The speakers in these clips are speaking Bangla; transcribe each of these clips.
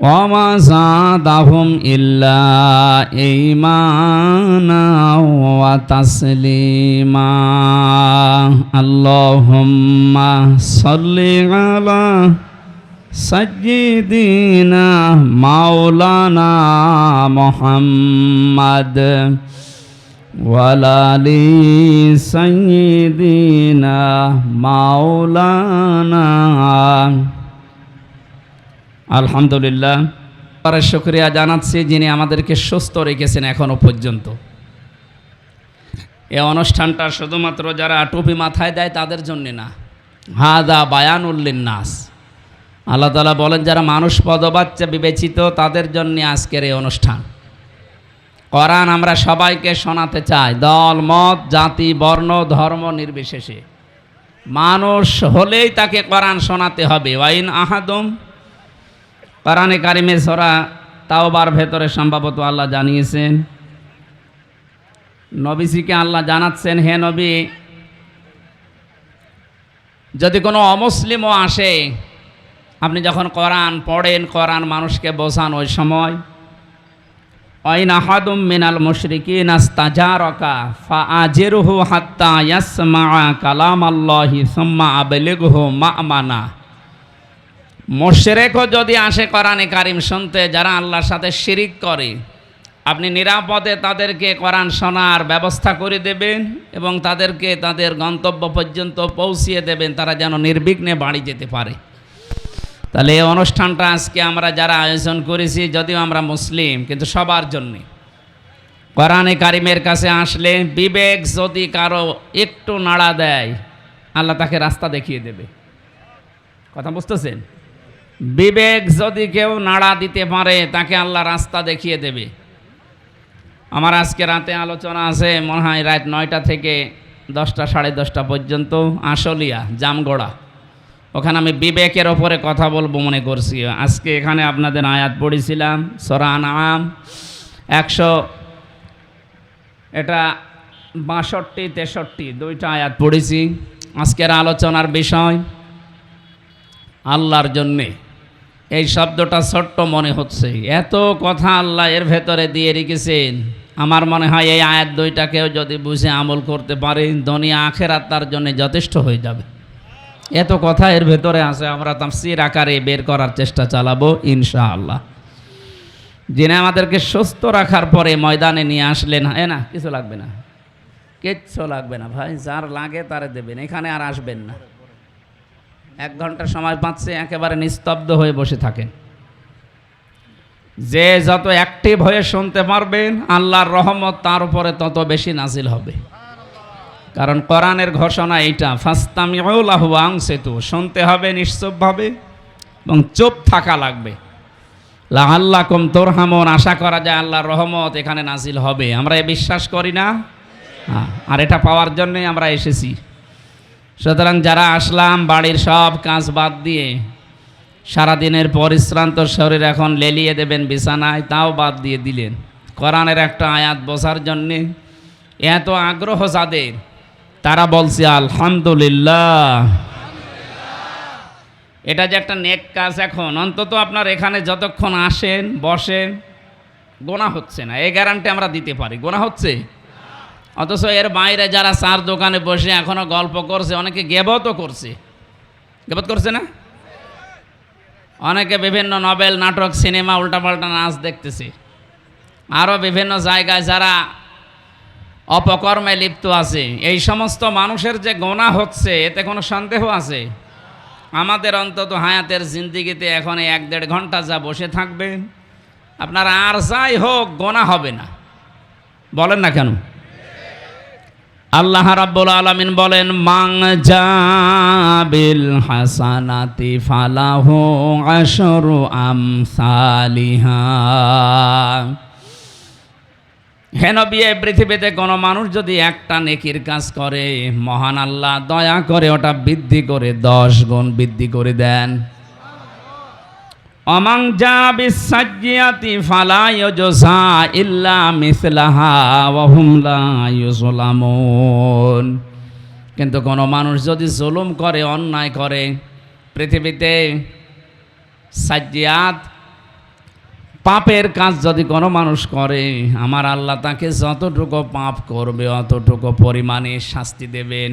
وما زادهم إلا إيمانا وتسليما اللهم صل على سيدنا مولانا محمد وعلى سيدنا مولانا আলহামদুলিল্লাহ। তার শুক্রিয়া জানাচ্ছি যিনি আমাদেরকে সুস্থ রেখেছেন এখনও পর্যন্ত। এই অনুষ্ঠানটা শুধুমাত্র যারা টুপি মাথায় দেয় তাদের জন্যে না। হাদা বায়ান উল্লিন নাস আল্লাহ তালা বলেন, যারা মানুষ পদবাচ্চা বিবেচিত, তাদের জন্য আজকের এই অনুষ্ঠান। কোরআন আমরা সবাইকে শোনাতে চাই। দল, মত, জাতি, বর্ণ, ধর্ম নির্বিশেষে। মানুষ হলেই তাকে কোরআন শোনাতে হবে। ওয়াইন আহাদম কোরআনে কারিমে সরা তাওবার ভেতরে সম্ভবত আল্লাহ জানিয়েছেন। নবীজিকে আল্লাহ জানাচ্ছেন, হে নবী, যদি কোনো অমুসলিমও আসে, আপনি যখন কোরআন পড়েন, কোরআন মানুষকে বোঝান ওই সময়, অইন আহাদুম মিনাল মুশরিকিন আস্তাজারকা ফা আজিরহু হাত্তা ইয়াসমা কালাম আল্লাহি সুম্মা আবলিগহু মা'মানা। মোশেরেকও যদি আসে কোরআনে কারিম শুনতে, যারা আল্লাহর সাথে শিরিক করে, আপনি নিরাপদে তাদেরকে কোরআন শোনার ব্যবস্থা করে দেবেন এবং তাদেরকে তাদের গন্তব্য পর্যন্ত পৌঁছিয়ে দেবেন, তারা যেন নির্বিঘ্নে বাড়ি যেতে পারে। তাহলে এই অনুষ্ঠানটা আজকে আমরা যারা আয়োজন করেছি, যদিও আমরা মুসলিম, কিন্তু সবার জন্যে। কোরআনে কারিমের কাছে আসলে বিবেক যদি কারও একটু নাড়া দেয়, আল্লাহ তাকে রাস্তা দেখিয়ে দেবে। কথা বুঝতেছেন? বিবেক যদি কেউ নাড়া দিতে পারে, তাকে আল্লাহ রাস্তা দেখিয়ে দেবে। আমার আজকে রাতে আলোচনা আছে, মনে হয় রাত নয়টা থেকে দশটা, সাড়ে দশটা পর্যন্ত, আশলিয়া, জামগড়া। ওখানে আমি বিবেকের ওপরে কথা বলব মনে করছি। আজকে এখানে আপনাদের আয়াত পড়েছিলাম সরান আম একশো, এটা বাষট্টি, তেষট্টি, দুইটা আয়াত পড়েছি। আজকের আলোচনার বিষয়, আল্লাহর জন্যে। এই শব্দটা ছোট্ট মনে হচ্ছে। এত কথা আল্লাহ এর ভেতরে দিয়ে রেখেছেন। আমার মনে হয় এই আয়াত দুইটাকেও যদি বুঝে আমল করতে পারে, দুনিয়া আখেরাত তার জন্য যথেষ্ট হয়ে যাবে। এত কথা এর ভেতরে আছে, আমরা তাফসির আকারে বের করার চেষ্টা চালাবো, ইনশাআল্লাহ। যিনি আমাদেরকে সুস্থ রাখার পরে ময়দানে নিয়ে আসলেন হ্যাঁ না, কিছু লাগবে না। কিচ্ছু লাগবে না ভাই, যার লাগে তারে দেবেন, এখানে আর আসবেন না। এক ঘণ্টা সময় পাচ্ছে একেবারে নিস্তব্ধ হয়ে বসে থাকেন। যে যত অ্যাক্টিভ হয়ে শুনতে পারবেন আল্লাহর রহমত তার উপরে তত বেশি নাজিল হবে। কারণ কোরআনের ঘোষণা এইটা ফাস্তামিউলাহু আংসেতু শুনতে হবে নিশ্চুপভাবে এবং চুপ থাকা লাগবে। আল্লাহ কম তোর হামন আশা করা যায় আল্লাহর রহমত এখানে নাজিল হবে। আমরা এ বিশ্বাস করি না? হ্যাঁ, আর এটা পাওয়ার জন্যই আমরা এসেছি। সুতরাং যারা আসলাম, বাড়ির সব কাজ বাদ দিয়ে, সারাদিনের পরিশ্রান্ত শরীর এখন লেলিয়ে দেবেন বিছানায়, তাও বাদ দিয়ে দিলেন। কোরআনের একটা আয়াত বসার জন্যে এত আগ্রহ যাদের, তারা বলছে, আলহামদুলিল্লাহ। এটা যে একটা নেক কাজ এখন, অন্তত আপনার এখানে যতক্ষণ আসেন, বসেন, গোনা হচ্ছে না। এই গ্যারান্টি আমরা দিতে পারি। গোনা হচ্ছে? অথচ এর বাইরে যারা চার দোকানে বসে এখনও গল্প করছে, অনেকে গেবতও করছে। গেবত করছে না? অনেকে বিভিন্ন নভেল নাটক, সিনেমা, উল্টাপাল্টা নাচ দেখতেছে। আরও বিভিন্ন জায়গায় যারা অপকর্মে লিপ্ত আছে, এই সমস্ত মানুষের যে গোনা হচ্ছে, এতে কোনো সন্দেহ আছে? আমাদের অন্তত হায়াতের জিন্দিগিতে এখন এক দেড় ঘণ্টা যা বসে থাকবে, আপনার আর যাই হোক, গোনা হবে না। বলেন না কেন? আল্লাহ রাব্বুল আলামিন বলেন মাং জাবিল হাসানাতি ফালাহু আশরু আমসালিহা। হেন বিয়ে পৃথিবীতে কোনো মানুষ যদি একটা নেকির কাজ করে, মহান আল্লাহ দয়া করে ওটা বৃদ্ধি করে, দশ গুণ বৃদ্ধি করে দেন। অমাং যা বিসাজ্জিয়াতি ফালা ইল্লা মিসলাহা হুম কিন্তু কোনো মানুষ যদি জুলুম করে, অন্যায় করে, পৃথিবীতে সাজ্জিয়াত, পাপের কাজ যদি কোনো মানুষ করে, আমার আল্লাহ তাকে যতটুকু পাপ করবে, অতটুকু পরিমাণে শাস্তি দেবেন।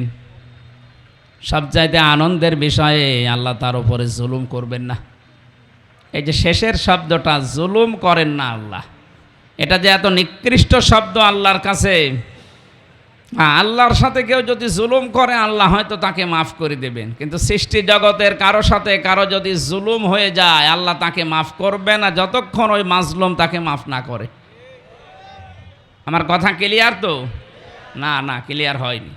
সবচাইতে আনন্দের বিষয়ে আল্লাহ তার উপরে জুলুম করবেন না। এই যে শেষের শব্দটা জুলুম করেন না আল্লাহ। এটা যে এত নিকৃষ্ট শব্দ আল্লাহর কাছে আল্লাহর সাথে কেউ যদি জুলুম করে, আল্লাহ হয়তো তাকে মাফ করে দেবেন। কিন্তু সৃষ্টি জগতের কারও সাথে কারও যদি জুলুম হয়ে যায়, আল্লাহ তাকে মাফ করবে না, যতক্ষণ ওই মাজলুম তাকে মাফ না করে। আমার কথা ক্লিয়ার তো? না না, ক্লিয়ার হয়নি।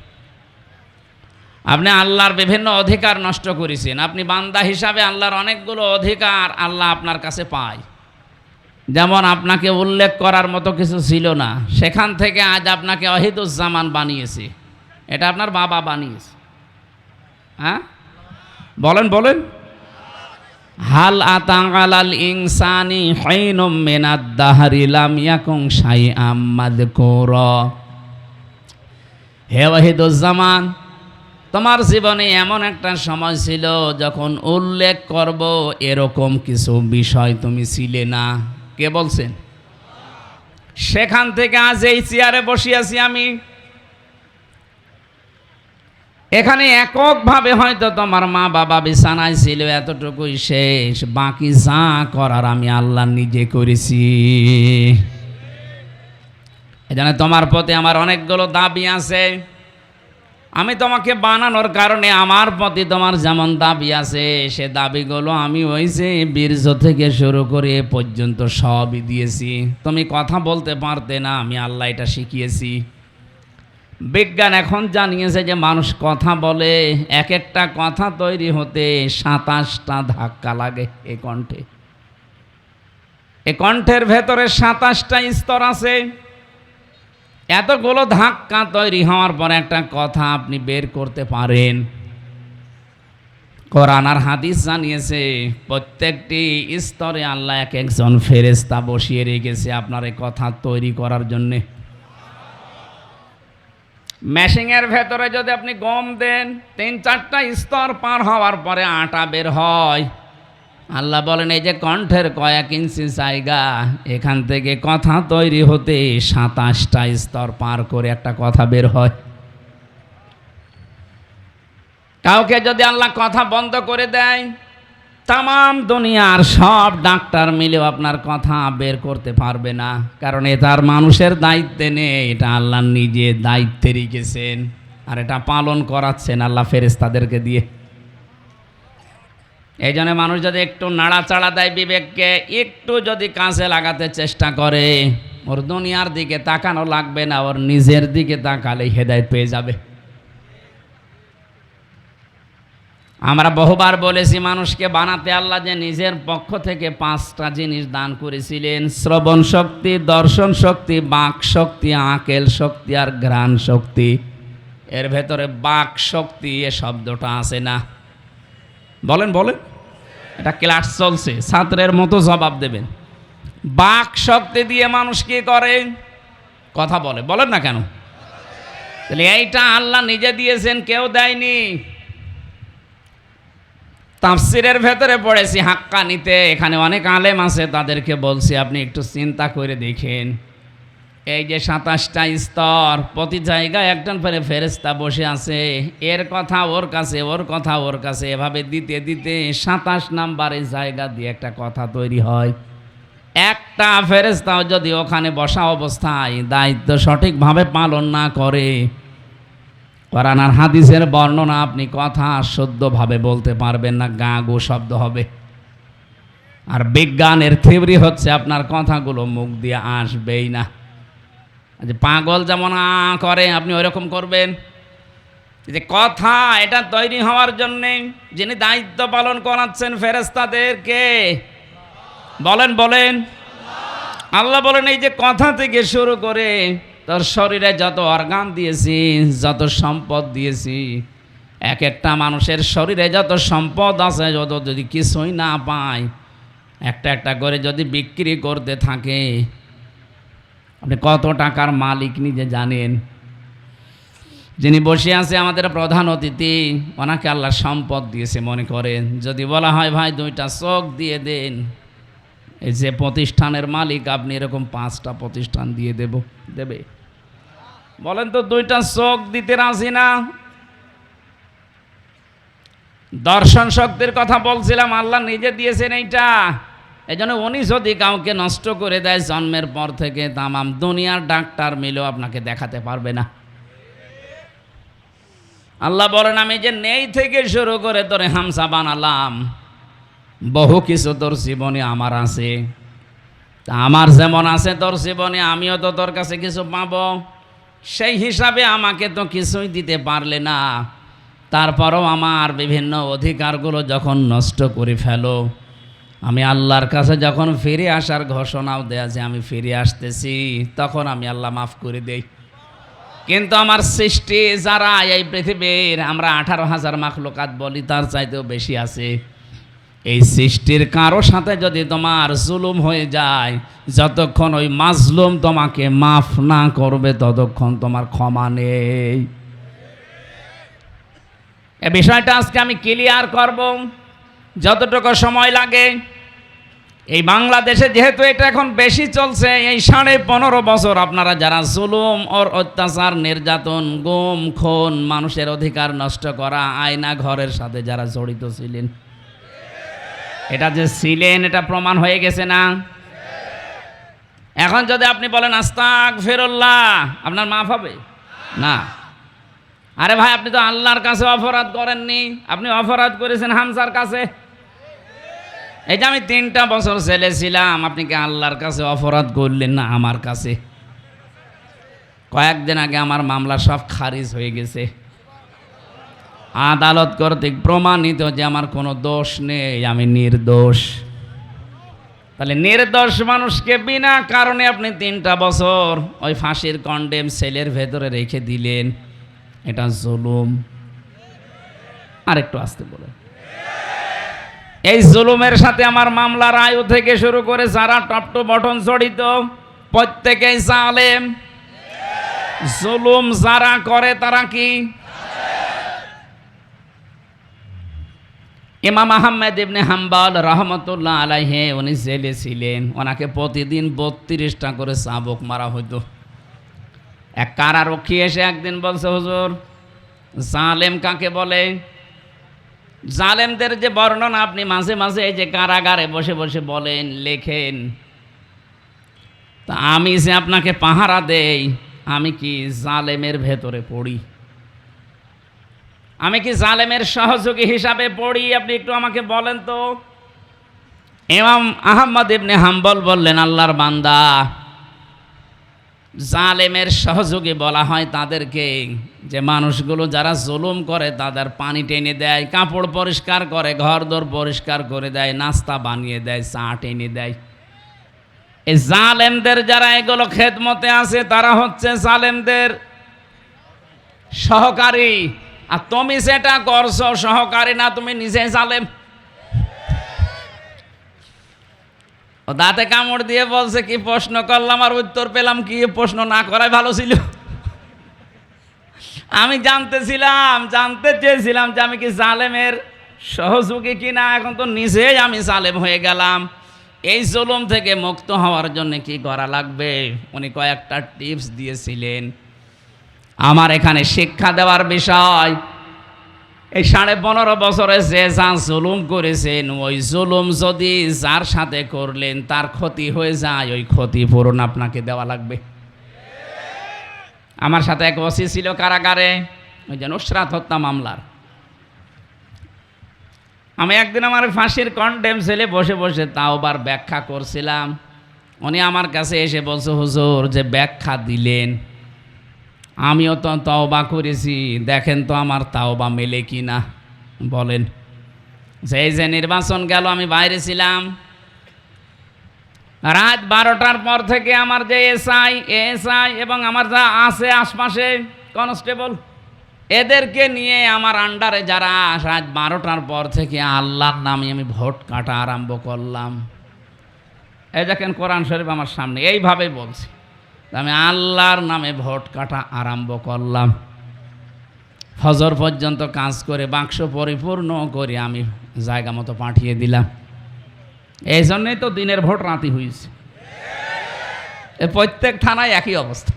আপনি আল্লাহর বিভিন্ন অধিকার নষ্ট করেছেন। আপনি বান্দা হিসাবে আল্লাহর অনেকগুলো অধিকার আল্লাহ আপনার কাছে পায়। যেমন আপনাকে উল্লেখ করার মতো কিছু ছিল না। সেখান থেকে আজ আপনাকে অহিদুজ্জামান বানিয়েছে। এটা আপনার বাবা বানিয়েছে। হ্যাঁ? বলেন বলেন। হাল আতাঙ্গালাল ইনসানি হৈনম মেনাদ দাহারিলাম ইয়াকুং সাই আম্মাদ কোর হে ওয়াহিদুজ্জামান তোমার জীবনে এমন একটা সময় ছিল যখন উল্লেখ করব এরকম কিছু বিষয় তুমি ছিলে না। কে বলছেন? সেখান থেকে আজ এই চেয়ারে বসিয়াছি আমি। এখানে এককভাবে হয়তো তোমার মা বাবা বিছানায় ছিল, এতটুকুই শেষ। বাকি যা করার আমি আল্লাহ নিজে করেছি। এখানে তোমার প্রতি আমার অনেকগুলো দাবি আছে। আমি তোমাকে বানানোর কারণে আমার প্রতি তোমার যেমন দাবি আছে, সে দাবিগুলো আমি ওই যে বীর্য থেকে শুরু করে পর্যন্ত সবই দিয়েছি। তুমি কথা বলতে পারতে না, আমি আল্লাহ এটা শিখিয়েছি। বিজ্ঞান এখন জানিয়েছে যে মানুষ কথা বলে, এক একটা কথা তৈরি হতে সাতাশটা ধাক্কা লাগে এ কণ্ঠে। এ কণ্ঠের ভেতরে সাতাশটা স্তর আছে। এতগুলো ধাক্কা তৈরি হওয়ার পর একটা কথা আপনি বের করতে পারেন। কোরআন আর হাদিস জানিয়েছে, প্রত্যেকটি স্তরে আল্লাহ এক একজন ফেরেস্তা বসিয়ে রেখেছে আপনার এই কথা তৈরি করার জন্যে। মেশিংয়ের ভেতরে যদি আপনি গম দেন, তিন চারটা স্তর পার হওয়ার পরে আটা বের হয়। আল্লাহ বলেন, এই যে কণ্ঠের কয়েক ইঞ্চি জায়গা, এখান থেকে কথা তৈরি হতে সাতাশটা স্তর পার করে একটা কথা বের হয়। কাউকে যদি আল্লাহ কথা বন্ধ করে দেয় তাম দুনিয়ার সব ডাক্তার মিলেও আপনার কথা বের করতে পারবে না, কারণ এ তার মানুষের দায়িত্বে নেই, এটা আল্লাহ নিজে দায়িত্বে রেখেছেন, আর এটা পালন করাচ্ছেন আল্লাহ ফেরেস্তাদেরকে দিয়ে। এই জন্য মানুষ যদি একটু নাড়াচাড়া দেয় বিবেককে, একটু যদি কাছে লাগাতে চেষ্টা করে, ওর দুনিয়ার দিকে তাকানো লাগবে না, ওর নিজের দিকে তাকালে হেদায়ত পেয়ে যাবে। আমরা বহুবার বলেছি, মানুষকে বানাতে আল্লাহ যে নিজের পক্ষ থেকে পাঁচটা জিনিস দান করেছিলেন। শ্রবণ শক্তি, দর্শন শক্তি, বাক শক্তি, আকেল শক্তি আর ঘ্রাণ শক্তি। এর ভেতরে বাক শক্তি এ শব্দটা আছে না। বলেন বলেন। এটা ক্লাস চলছে, ছাত্রের মতো জবাব দেবেন। বাক শক্তি দিয়ে মানুষ কি করে? কথা বলে, বলেন না কেন? তাহলে এইটা আল্লাহ নিজে দিয়েছেন, কেউ দেয়নি। তাফসিরের ভেতরে পড়েছি হাক্কা নিতে এখানে অনেক আলেম আছে, তাদেরকে বলছি, আপনি একটু চিন্তা করে দেখেন। এই যে সাতাশটা স্তর, প্রতি জায়গায় একজন করে ফেরেস্তা বসে আছে। এর কথা ওর কাছে, ওর কথা ওর কাছে। এভাবে দিতে দিতে সাতাশ নাম্বারের জায়গা দিয়ে একটা কথা তৈরি হয়। একটা ফেরেস্তাও যদি ওখানে বসা অবস্থায় দায়িত্ব সঠিকভাবে পালন না করে, কোরআন আর হাদিসের বর্ণনা আপনি কথা শুদ্ধভাবে বলতে পারবেন না, গা গো শব্দ হবে। আর বিজ্ঞানের থিওরি হচ্ছে আপনার কথাগুলো মুখ দিয়ে আসবেই না। যে পাগল যেমন করে, আপনি ওইরকম করবেন? যে কথা, এটা তৈরি হওয়ার জন্যে যিনি দায়িত্ব পালন করাচ্ছেন ফেরেস্তাদেরকে বলেন বলেন। আল্লাহ বলেন, এই যে কথা থেকে শুরু করে তোর শরীরে যত অর্গান দিয়েছি, যত সম্পদ দিয়েছি, এক একটা মানুষের শরীরে যত সম্পদ আছে, যত যদি কিছুই না পায়, একটা একটা করে যদি বিক্রি করতে থাকে আপনি কত টাকার মালিক নিজে জানেন? যিনি বসে আছে আমাদের প্রধান অতিথি, ওনাকে আল্লাহ সম্পদ দিয়েছে মনে করেন। যদি বলা হয়, ভাই, দুইটা চোখ দিয়ে দেন। এই যে প্রতিষ্ঠানের মালিক, আপনি এরকম পাঁচটা প্রতিষ্ঠান দিয়ে দেব, দেবে? বলেন তো, দুইটা চোখ দিতে রাজি না? দর্শন শক্তির কথা বলছিলাম, আল্লাহ নিজে দিয়েছেন এইটা। এই জন্য উনি যদি কাউকে নষ্ট করে দেয়, জন্মের পর থেকে তামাম দুনিয়ার ডাক্তার মিলেও আপনাকে দেখাতে পারবে না। আল্লাহ বলেন, আমি যে নেই থেকে শুরু করে তোরে হামসা বানালাম, বহু কিছু তোর জীবনে আমার আছে। তা আমার যেমন আছে তোর জীবনে, আমিও তো তোর কাছে কিছু পাব। সেই হিসাবে আমাকে তো কিছুই দিতে পারলে না। তারপরও আমার বিভিন্ন অধিকারগুলো যখন নষ্ট করে ফেলো আমি আল্লাহর কাছে যখন ফিরে আসার ঘোষণাও দেয়া যে আমি ফিরে আসতেছি, তখন আমি আল্লাহ মাফ করে দেই। কিন্তু আমার সৃষ্টি যারা এই পৃথিবীর, আমরা আঠারো হাজার মাখলুকাত বলি, তার চাইতেও বেশি আছে। এই সৃষ্টির কারও সাথে যদি তোমার জুলুম হয়ে যায়, যতক্ষণ ওই মাজলুম তোমাকে মাফ না করবে, ততক্ষণ তোমার ক্ষমা নেই। এ বিষয়টা আজকে আমি ক্লিয়ার করব। যতটুকু সময় লাগে। এই বাংলাদেশে যেহেতু এটা এখন বেশি চলছে, এই সাড়ে পনেরো বছর আপনারা যারা জুলুম ওর অত্যাচার, নির্যাতন, গুম, খুন, মানুষের অধিকার নষ্ট করা, আয়না ঘরের সাথে যারা জড়িত ছিলেন। এটা যে ছিলেন, এটা প্রমাণ হয়ে গেছে না? এখন যদি আপনি বলেন আস্তাক ফেরল্লাহ আপনার মাফ হবে? না। আরে ভাই, আপনি তো আল্লাহর কাছে অপরাধ করেননি। আপনি অপরাধ করেছেন হামসার কাছে। যে আমি তিনটা বছর ছেলে ছিলাম। আপনি কি আল্লাহর কাছে অপরাধ করলেন না আমার কাছে? কয়েকদিন আগে আমার মামলা সব খারিজ হয়ে গেছে। আদালত কর্তৃক প্রমাণিত যে আমার কোনো দোষ নেই, আমি নির্দোষ। তাহলে নির্দোষ মানুষকে বিনা কারণে আপনি তিনটা বছর ওই ফাঁসির কন্ডেম সেলের ভেতরে রেখে দিলেন। এটা জুলুম। আর একটু আসতে বলে এই জুলুমের সাথে আমার মামলার আয়ু থেকে শুরু করে যারা টপ টু বটন জড়িত, প্রত্যেকেই জালেম। জুলুম যারা করে তারা কি? ইমাম আহমেদ ইবনে হাম্বাল রহমতুল্লাহ আলাইহে উনি জেলে ছিলেন। ওনাকে প্রতিদিন বত্রিশটা করে চাবক মারা হইতো। এক কারারক্ষী এসে একদিন বলছে, হুজুর, জালেম কাকে বলে? জালেমদের যে বর্ণনা, আপনি মাঝে মাঝে যে কারাগারে বসে বসে বলেন, লেখেন, তা আমি যে আপনাকে পাহারা দেই, আমি কি জালেমের ভেতরে পড়ি? আমি কি জালেমের সহযোগী হিসাবে পড়ি? আপনি একটু আমাকে বলেন তো। ইমাম আহম্মদ ইবনে হাম্বল বললেন, আল্লাহর বান্দা জালেমের সহযোগী বলা হয় তাদেরকে, যে মানুষগুলো যারা জুলুম করে তাদের পানি টেনে দেয়, কাপড় পরিষ্কার করে ঘর দর পরিষ্কার করে দেয়, নাস্তা বানিয়ে দেয়, চা টেনে দেয়। এই জালেমদের যারা এগুলো খেদমতে আছে, তারা হচ্ছে জালেমদের সহকারী। আর তুমি সেটা করছ, সহকারী না, তুমি নিজে জালেম। ও দাঁতে কামড় দিয়ে বলছে, কি প্রশ্ন করলাম আর উত্তর পেলাম কি? প্রশ্ন না করাই ভালো ছিল। আমি জানতেছিলাম, জানতে চেয়েছিলাম যে আমি কি জালেমের সহযোগী কিনা। এখন তো নিজেই আমি জালেম হয়ে গেলাম। এই জুলুম থেকে মুক্ত হওয়ার জন্য কি করা লাগবে? উনি কয়েকটা টিপস দিয়েছিলেন। আমার এখানে শিক্ষা দেওয়ার বিষয়। এই সাড়ে পনেরো বছরে যে যা জুলুম করেছেন ওই জুলুম যদি যার সাথে করলেন, তার ক্ষতি হয়ে যায়, ওই ক্ষতিপূরণ আপনাকে দেওয়া লাগবে। আমার সাথে এক ওসি ছিল কারাগারে, ওই যে নুসরাত হত্যা মামলার। আমি একদিন আমার ফাঁসির কন্ডেম ছেলে বসে বসে তাও বার ব্যাখ্যা করছিলাম। উনি আমার কাছে এসে বলছে, হুজুর, যে ব্যাখ্যা দিলেন আমিও তো তাওবা করেছি, দেখেন তো আমার তাওবা মেলে কি না বলেন, সেই যে নির্বাচন গেল, আমি বাইরে ছিলাম। রাত বারোটার পর থেকে আমার যে এসআই এসআই এবং আমার যা আছে আশপাশে কনস্টেবল, এদেরকে নিয়ে আমার আন্ডারে যারা, রাত বারোটার পর থেকে আল্লাহর নামে আমি ভোট কাটা আরম্ভ করলাম। এই দেখেন কোরআন শরীফ আমার সামনে, এইভাবেই বলছি। আমি আল্লাহর নামে ভোট কাটা আরম্ভ করলাম। ফজর পর্যন্ত কাজ করে বাক্স পরিপূর্ণ করে আমি জায়গা মতো পাঠিয়ে দিলাম। এই জন্যই তো দিনের ভোট রাতি হয়েছে এ প্রত্যেক থানায় একই অবস্থা।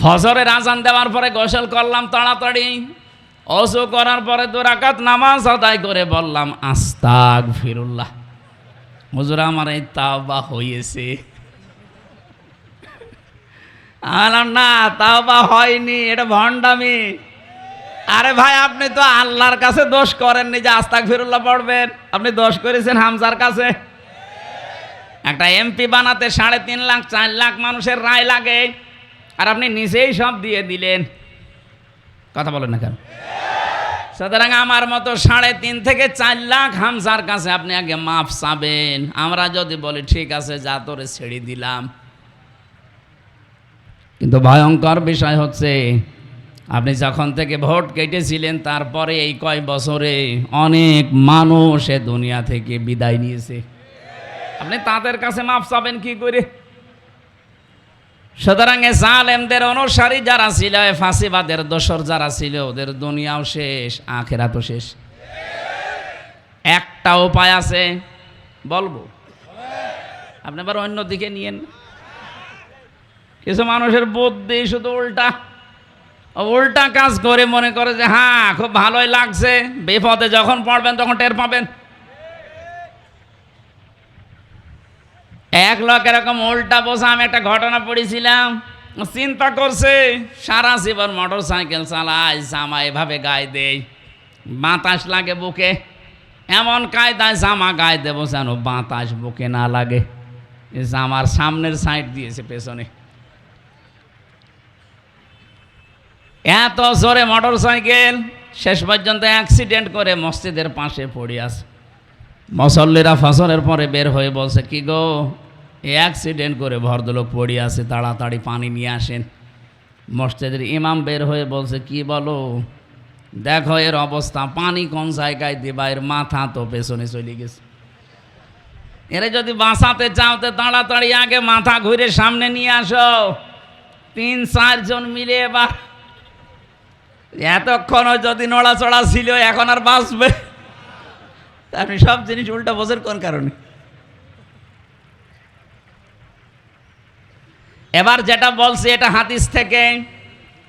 ফজরের আজান দেওয়ার পরে গোসল করলাম তাড়াতাড়ি। অজু করার পরে দুরাকাত নামাজ আদায় করে বললাম আস্তাক ফিরুল্লাহ হুজুর, আমার এই তাওবা হয়েছে আলাম না, তাও বা হয়নি, এটা ভণ্ডামি। আরে ভাই, আপনি তো আল্লাহর কাছে দোষ করেননি যে আস্তাক ফিরুল্লাহ পড়বেন। আপনি দোষ করেছেন হামজার কাছে। একটা এমপি বানাতে সাড়ে তিন লাখ, চার লাখ মানুষের রায় লাগে। আর আপনি নিজেই সব দিয়ে দিলেন। কথা বলেন না কেন? সুতরাং আমার মতো সাড়ে তিন থেকে চার লাখ হামসার কাছে আপনি আগে মাফ চাবেন। আমরা যদি বলি, ঠিক আছে, যা তোরে ছেড়ে দিলাম। কিন্তু ভয়ঙ্কর বিষয় হচ্ছে, আপনি যখন থেকে ভোট কেটেছিলেন, তারপরে এই কয় বছরে অনেক মানুষ এ দুনিয়া থেকে বিদায় নিয়েছে। আপনি তাদের কাছে মাফ চাবেন কি করে? সুতরাং এ জালেমদের অনুসারী যারা ছিল, এ ফাঁসিবাদের দোসর যারা ছিল, ওদের দুনিয়াও শেষ আখেরা তো শেষ। একটা উপায় আছে, বলব। আপনি আবার অন্যদিকে নিয়েন। কিছু মানুষের বুদ্ধি শুধু উল্টা। উল্টা কাজ করে মনে করে যে হ্যাঁ খুব ভালোই লাগছে। বিপদে যখন পড়বেন, তখন টের পাবেন। এক লোক এরকম উল্টা বসে, আমি একটা ঘটনা পড়েছিলাম। চিন্তা করছে, সারা জীবন মোটর সাইকেল চালায় জামা এভাবে গায়ে দেয় বাতাস লাগে বুকে। এমন কায়দায় জামা গায়ে দেবো যেন বাতাস বুকে না লাগে। জামার সামনের সাইড দিয়েছে পেছনে। এত জোরে মোটর সাইকেল শেষ পর্যন্ত অ্যাক্সিডেন্ট করে মসজিদের পাশে পড়ে আছে। মুসল্লিরা ফসলের পরে বের হয়ে বলছে, কি গো, এই অ্যাক্সিডেন্ট করে ভদ্রলোক পড়ে আছে, তাড়াতাড়ি পানি নিয়ে আসেন। মসজিদের ইমাম বের হয়ে বলছে, কি বলো? দেখো এর অবস্থা, পানি কোন জায়গায় দিবা? এর মাথা তো পেছনে চলে গেছে। এরা যদি বাঁচাতে চাও, তো তাড়াতাড়ি আগে মাথা ঘুরে সামনে নিয়ে আসো। তিন চারজন মিলে এবার এতক্ষণও যদি নড়াচড়া ছিল, এখন আর বাঁচবে। আপনি সব জিনিস উল্টা বোঝের কোন কারণে? এবার যেটা বলছি, এটা হাতিস থেকে।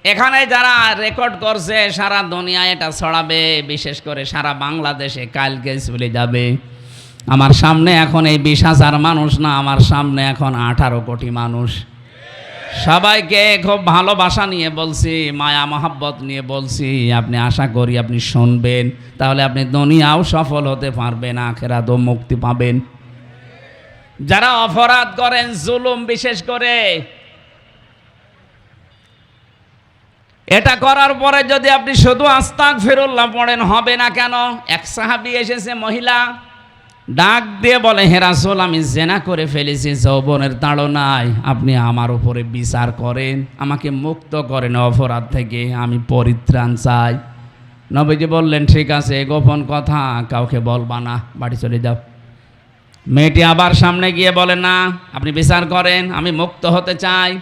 এখানে যারা রেকর্ড করছে, সারা দুনিয়ায় এটা ছড়াবে, বিশেষ করে সারা বাংলাদেশে। কালকে চলে যাবে। আমার সামনে এখন এই বিশ হাজার মানুষ না, আমার সামনে এখন আঠারো কোটি মানুষ। সবাইকে খুব ভালোবাসা নিয়ে বলছি, মায়া মহাব্বত নিয়ে বলছি, আপনি আশা করি আপনি শুনবেন, তাহলে আপনি দুনিয়াও সফল হতে পারবেন, আখেরাতও মুক্তি পাবেন। যারা অপরাধ করেন, জুলুম বিশেষ করে, এটা করার পরে যদি আপনি শুধু আস্তাক ফেরুল্লাহ পড়েন, হবে না কেন? এক সাহাবি এসেছে, মহিলা ডাক দিয়ে বলে হেরাসোল আমি জেনা করে ফেলেছি, যৌবনের তাড়নায়। আপনি আমার উপরে বিচার করেন, আমাকে মুক্ত করেন অপরাধ থেকে, আমি পরিত্রাণ চাই। নবীজি বললেন, ঠিক আছে গোপন কথা, কাউকে বলবা না, বাড়ি চলে যাও। মেয়েটি আবার সামনে গিয়ে বলে, না, আপনি বিচার করেন, আমি মুক্ত হতে চাই।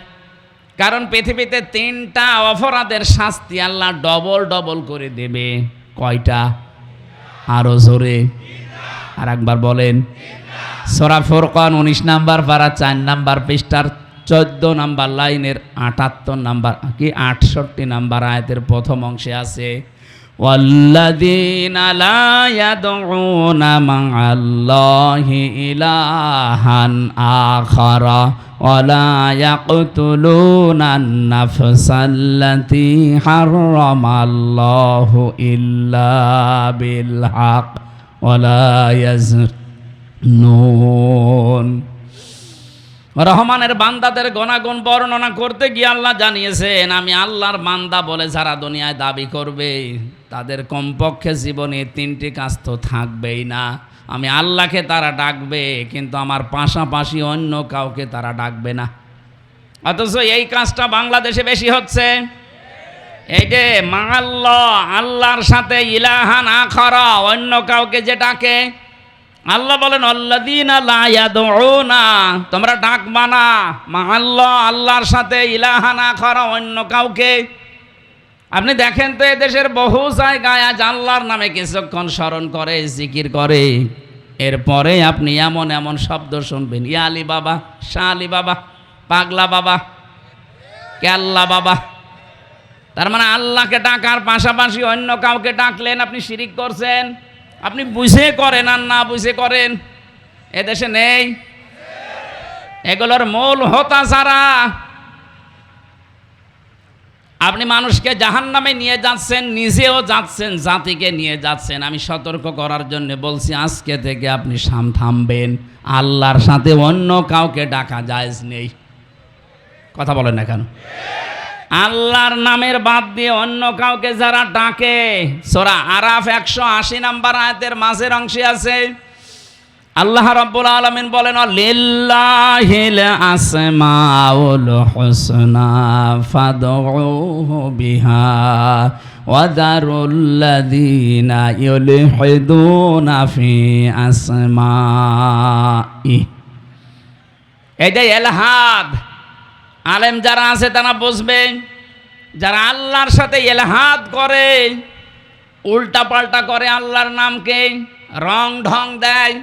কারণ পৃথিবীতে তিনটা অপরাধের শাস্তি আল্লাহ ডবল ডবল করে দেবে। কয়টা? আরও জোরে। আর একবার বলেন সরা ফোরকান উনিশ নাম্বার পারা চার নাম্বার পৃষ্ঠার চোদ্দ নাম্বার লাইনের আটাত্তর নাম্বার কি আটষট্টি নাম্বার আয়াতের প্রথম অংশে আছে والذين لا يدعون مع الله إلها آخر ولا يقتلون النفس التي حرم الله إلا بالحق নুন। রহমানের বান্দাদের গণাগুণ বর্ণনা করতে গিয়ে আল্লাহ জানিয়েছেন, আমি আল্লাহর বান্দা বলে যারা দুনিয়ায় দাবি করবে, তাদের কমপক্ষে জীবনে তিনটি কাজ তো থাকবেই না। আমি আল্লাহকে তারা ডাকবে, কিন্তু আমার পাশাপাশি অন্য কাউকে তারা ডাকবে না। অথচ এই কাজটা বাংলাদেশে বেশি হচ্ছে। এই যে মাল্লাহ আল্লাহর সাথে ইলাহান আখরা অন্য কাউকে যে ডাকে? আল্লাহ বলেন না তোমরা ডাকবা না মা আল্লাহ, আল্লাহর সাথে ইলাহানা খরা অন্য কাউকে? আপনি দেখেন তো দেশের বহু জায়গায় আজ আল্লাহর নামে কিছুক্ষণ স্মরণ করে, জিকির করে। এরপরে আপনি এমন এমন শব্দ শুনবেন, ইয়া আলী বাবা শাহ আলী বাবা পাগলা বাবা, কেল্লা বাবা। তার মানে আল্লাহকে ডাকার পাশাপাশি অন্য কাউকে ডাকলেন, আপনি শিরিক করছেন? আপনি বুঝে করেন আর না বুঝে করেন? এদেশে নেই? এগুলোর মূল হতা ছাড়া আপনি মানুষকে জাহান নামে নিয়ে যাচ্ছেন, নিজেও যাচ্ছেন, জাতিকে নিয়ে যাচ্ছেন। আমি সতর্ক করার জন্য বলছি, আজকে থেকে আপনি সাম থামবেন। আল্লাহর সাথে অন্য কাউকে ডাকা জায়েজ নেই। কথা বলেন না কেন? আল্লাহর নামের বাদ দিয়ে অন্য কাউকে যারা ডাকে। সোরা আরাফ একশো আশি নাম্বার আয়াতের মাঝের অংশে আছে, আল্লাহ রাব্বুল আলামিন বলেন লিল্লাহিল আসমাউল হুসনা ফাদউহু বিহা ওয়াদারুল্লাযীনা ইউলহিদুনা ফি আসমাই। এই যে এলহাদ। আলেম যারা আছে তারা বুঝবে, যারা আল্লাহর সাথে এলহাদ করে উল্টা পাল্টা করে আল্লাহর নামকে রং ঢং দেয়।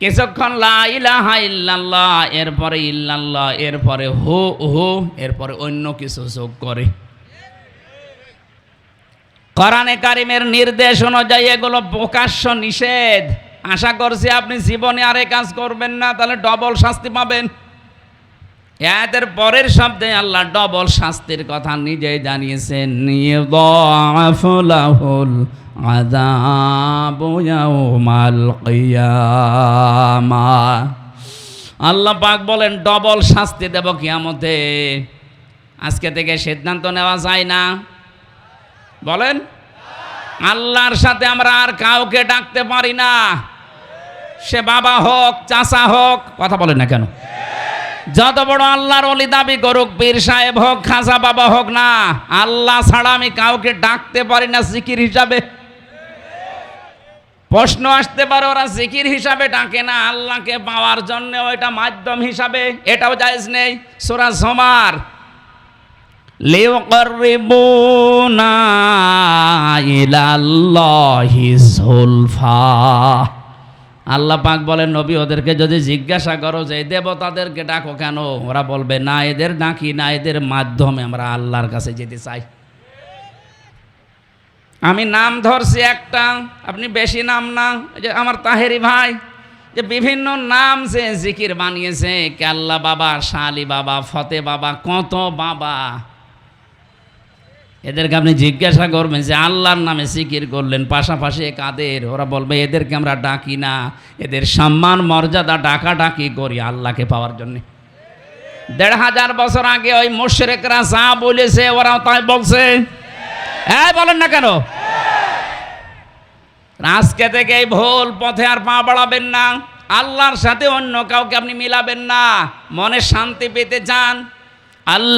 কিছুক্ষণ লা ইলাহা ইল্লাল্লাহ, এরপরে ইল্লাল্লাহ, এরপরে হো হো, এরপরে অন্য কিছু যোগ করে। কোরআনে কারিমের নির্দেশ অনুযায়ী এগুলো প্রকাশ্য নিষেধ। আশা করছি আপনি জীবনে আর কাজ করবেন না, তাহলে ডবল শাস্তি পাবেন। এদের পরের শব্দে আল্লাহ ডবল শাস্তির কথা নিজেই জানিয়েছেন। আল্লাহ পাক বলেন ডবল শাস্তি দেব কিয়ামতে। আজকে থেকে সিদ্ধান্ত নেওয়া যায় না। বলেন, আল্লাহর সাথে আমরা আর কাউকে ডাকতে পারি না। সে বাবা হোক, চাচা হোক, কথা বলেন না কেন? যত বড় আল্লাহর অলি দাবি করুক, পীর সাহেব হোক খাজা বাবা হোক না, আল্লাহ ছাড়া আমি কাউকে ডাকতে পারি না জিকির হিসাবে। প্রশ্ন আসতে পারে, ওরা জিকির হিসাবে ডাকে না, আল্লাহকে পাওয়ার জন্য ওইটা মাধ্যম হিসাবে, এটাও জায়েজ নেই। সোরা জমার লিউকাররিবুনা ইলাল্লাহি যুলফা আল্লাহ পাক বলেন, নবী, ওদেরকে যদি জিজ্ঞাসা করো যে দেবতাদেরকে ডাকো কেন? ওরা বলবে, না, এদের ডাকি না, এদের মাধ্যমে আমরা আল্লাহর কাছে যেতে চাই। আমি নাম ধরছি একটা, আপনি বেশি নাম না যে আমার তাহেরি ভাই, যে বিভিন্ন নাম সে জিকির বানিয়েছে কেল্লা বাবা, শালি বাবা, ফতে বাবা, কত বাবা? এদেরকে আপনি জিজ্ঞাসা করবেন যে আল্লাহর নামে জিকির করলেন, পাশাপাশি কাদের? ওরা বলবে, এদেরকে আমরা ডাকি না। এদের সম্মান, মর্যাদা ডাকা ডাকি করি আল্লাহকে পাওয়ার জন্যে। দেড় হাজার বছর আগে ওই মোশরেকরা যা বলেছে, ওরাও তাই বলছে। হ্যাঁ বলেন না কেন? আজকে থেকে এই ভুল পথে আর পা বাড়াবেন না। আল্লাহর সাথে অন্য কাউকে আপনি মিলাবেন না। মনে শান্তি পেতে চান। আল্লাহ